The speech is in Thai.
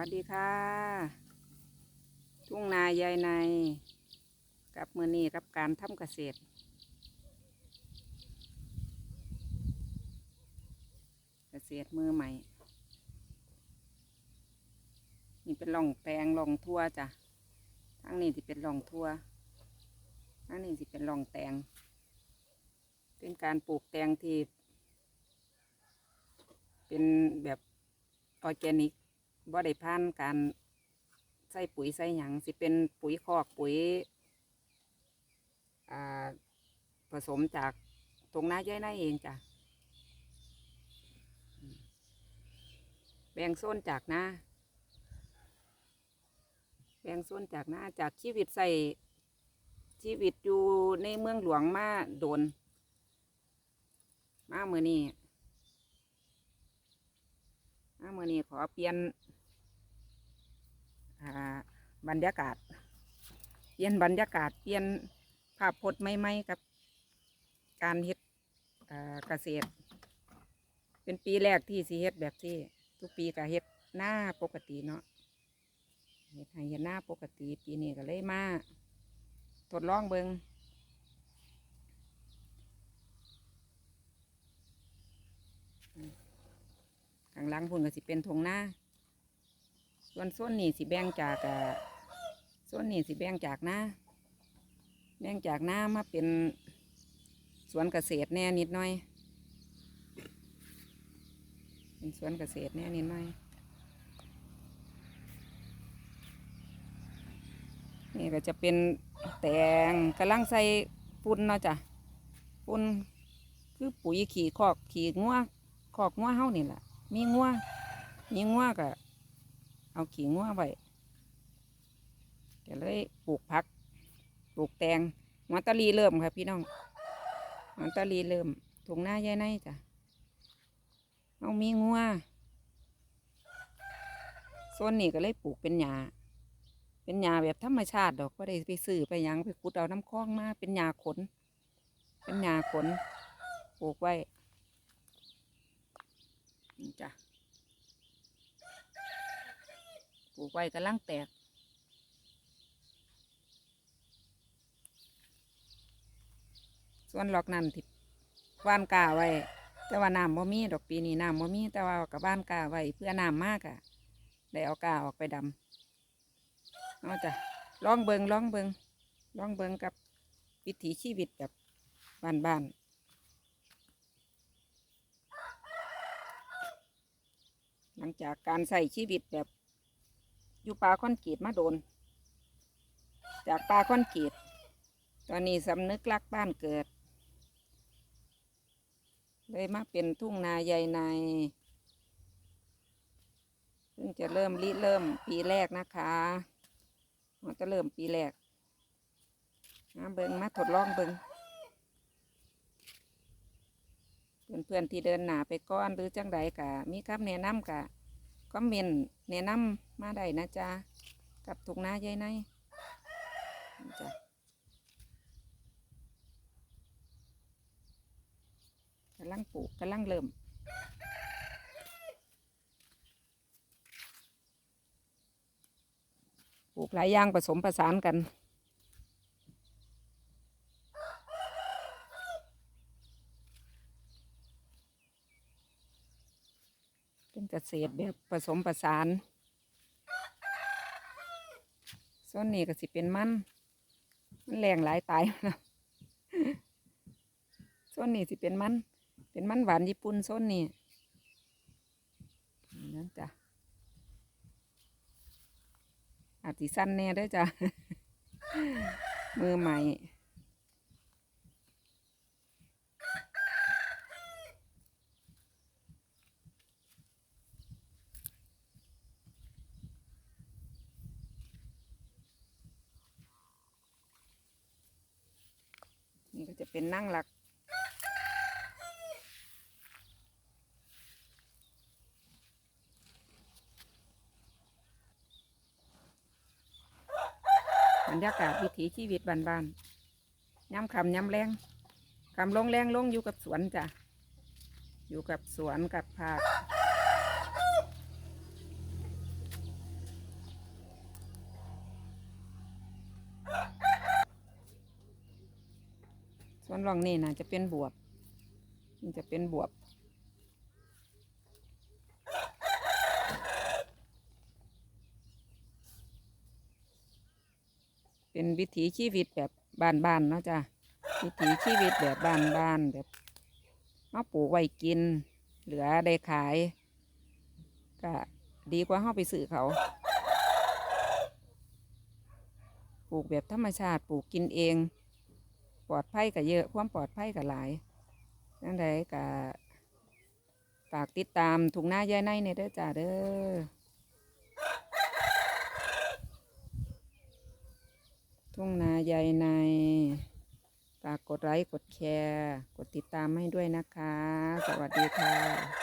วัสดีค่ะ ทุ่งนายายใน กับมือนี้กับการทำเกษตรเกษตรมือใหม่ นี่เป็นร่องแตงร่องทั่วจ้ะทั้งนี้ที่เป็นร่องทั่วทั้งนี้ที่เป็นร่องแตงเป็นการปลูกแตงที่เป็นแบบออร์แกนิก บ่ได้ผ่านการใส่ปุ๋ยใส่หยังสิเป็นปุ๋ยคอกปุ๋ยผสมจากตรงนาย่อยนาเองจ้ะแบ่งโซนจากนาแบ่งโซนจากนาจากชีวิตใส่ชีวิตอยู่ในเมืองหลวงมาโดน มาเมื่อนี้อาเมื่อนี้ขอเปลี่ยน บรรยากาศ เปลี่ยนบรรยากาศ เปลี่ยนภาพพจน์ใหม่ๆกับ การเฮ็ดเกษตร เป็นปีแรกที่สิเฮ็ดแบบที่ ทุกปีก็เฮ็ดหน้าปกติเนาะเฮ็ดให้เฮ็ดหน้าปกติปีนี้ก็เลยมาทดลองเบิงข้างหลังพุ่นก็สิเป็นทงหน้า ส่วนส่วนนี้สิแบ่งจากส่วนนี้สิแบ่งจากหน้าแบ่งจากหน้ามาเป็นสวนเกษตรแน่นิดหน่อย เป็นสวนเกษตรแน่นิดหน่อย นี่ก็จะเป็นแตงกำลังใส่ปุ่นเนาะจ้ะปุ่นคือปุ๋ยขี่คอกขี่งัวคอกงัวเฮานี่แหละมีงัวมีงัวก็ เอาขี้งัวไว้ก็เลยปลูกผัก ปลูกแตงมันตะลีเริ่มค่ะพี่น้องมันตะลีเริ่มถุงหน้าแย่ในจ้ะเอามีงัวโซนนี้ก็เลยปลูกเป็นหญ้าเป็นหญ้าแบบธรรมชาติดอกก็ได้ไปซื้อไปยังไปขุดเอาน้ำคลองมาเป็นหญ้าขน เป็นหญ้าขนปลูกไว้จ้ะ ปลูกไว้กำลังแตก ส่วนหลอกนั่นที่ว่านกาไว้ แต่ว่าน้ำบ่มีดอกปีนี้น้ำบ่มีแต่ว่ากับบ้านกาไว้เพื่อน้ำมากอะได้เอากาออกไปดำเอาจ้ะลองเบิงลองเบิงลองเบิงกับวิถีชีวิตแบบบ้านๆหลังจากการใส่ชีวิตแบบ อยู่ป่าคอนกรีตมาโดน จากป่าคอนกรีตตอนนี้สำนึกรักบ้านเกิด เลยมาเป็นทุ่งนาใหญ่ในเพิ่งจะเริ่มริเริ่มปีแรกนะคะมันจะเริ่มปีแรกมาเบิงมาทดลองเบิงเพื่อนๆที่เดินหนาไปก้อนหรือจังใดกะ มีคำแนะนำกะ คอมเมนต์แนะนำมาได้นะจ๊ะกับถุงนาใยในนี่จ้ะกำลังปลูกกำลังเริ่มปลูกหลายอย่างผสมผสานกัน เป็นเกษตรแบบผสมผสานส่วนนี้ก็สิเป็นมัน มันแรงหลายตายแล้วส่วนนี้สิเป็นมัน เป็นมันหวานญี่ปุ่นส่วนนี้นั่นจ้ะอาจสิสั้นแน่ด้วยจ้ะมือใหม่ นี่ก็จะเป็นนั่งหลัก บรรยากาศวิถีชีวิตบ้านๆย้ำคำย้ำแรงคำลงแรงลงอยู่กับสวนจ้ะ อยู่กับสวนกับผัก ร่องนี่นะจะเป็นบวบมันจะเป็นบวบ เป็นวิถีชีวิตแบบบ้านๆเนาะจ้ะวิถีชีวิตแบบบ้านๆแบบเอาปลูกไว้กิน เหลือได้ขาย ก็ดีกว่าเราไปซื้อเขา ปลูกแบบธรรมชาติปลูกกินเอง ปลอดภัยก็เยอะ ความปลอดภัยก็หลายนั่นใดก็ฝากติดตามถุงหน้ายายในเนี่ยเด้อจ้าเด้อทุ่งนายายใน ฝากกดไลค์ กดแชร์ กดติดตามให้ด้วยนะคะ สวัสดีค่ะ